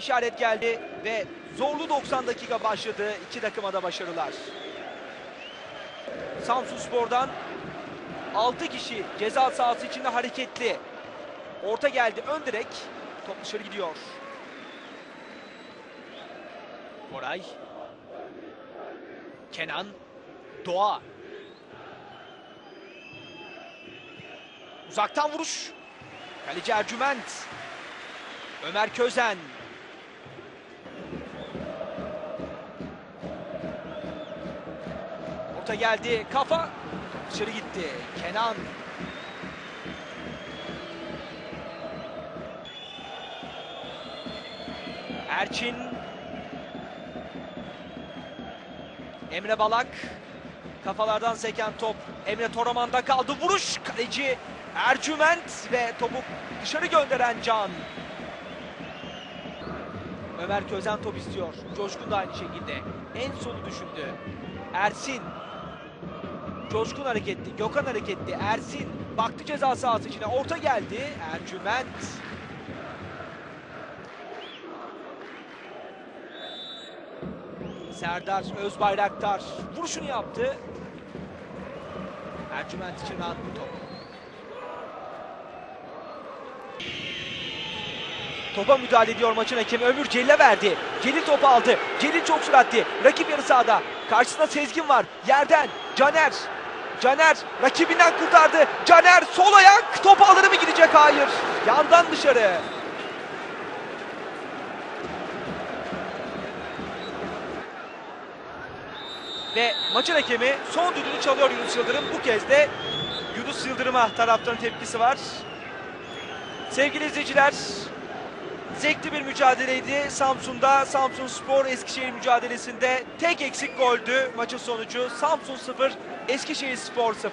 işaret geldi ve zorlu 90 dakika başladı. İki takıma da başarılar. Samsun Spor'dan 6 kişi ceza sahası içinde hareketli. Orta geldi ön direk. Top dışarı gidiyor. Koray. Kenan. Doğa. Uzaktan vuruş. Kaleci Ercüment. Ömer Közen. Orta geldi. Kafa. Dışarı gitti. Kenan. Erçin. Emre Balak. Kafalardan seken top. Emre Toraman'da kaldı. Vuruş. Kaleci Ercüment ve topu dışarı gönderen Can. Ömer Közen top istiyor. Coşkun da aynı şekilde. En solu düşündü. Ersin. Coşkun hareketli. Gökhan hareketli. Ersin. Baktı ceza sahası içine. Orta geldi. Ercüment. Serdar Özbayraktar vuruşunu yaptı. Ercüment için rahat bir top. Topa müdahale ediyor maçın hakemi Ömür Celil'e verdi. Celil topu aldı. Celil çok süratli. Rakip yarı sahada. Karşısında Sezgin var. Yerden Caner. Caner rakibinden kurtardı. Caner sol ayak. Topu alır mı gidecek? Hayır. Yandan dışarı. Ve maçın hakemi son düdüğünü çalıyor Yunus Yıldırım. Bu kez de Yunus Yıldırım'a taraftarın tepkisi var. Sevgili izleyiciler, zevkli bir mücadeleydi. Samsun'da Samsun Spor Eskişehir mücadelesinde tek eksik goldü maçın sonucu. Samsun 0, Eskişehir Spor 0.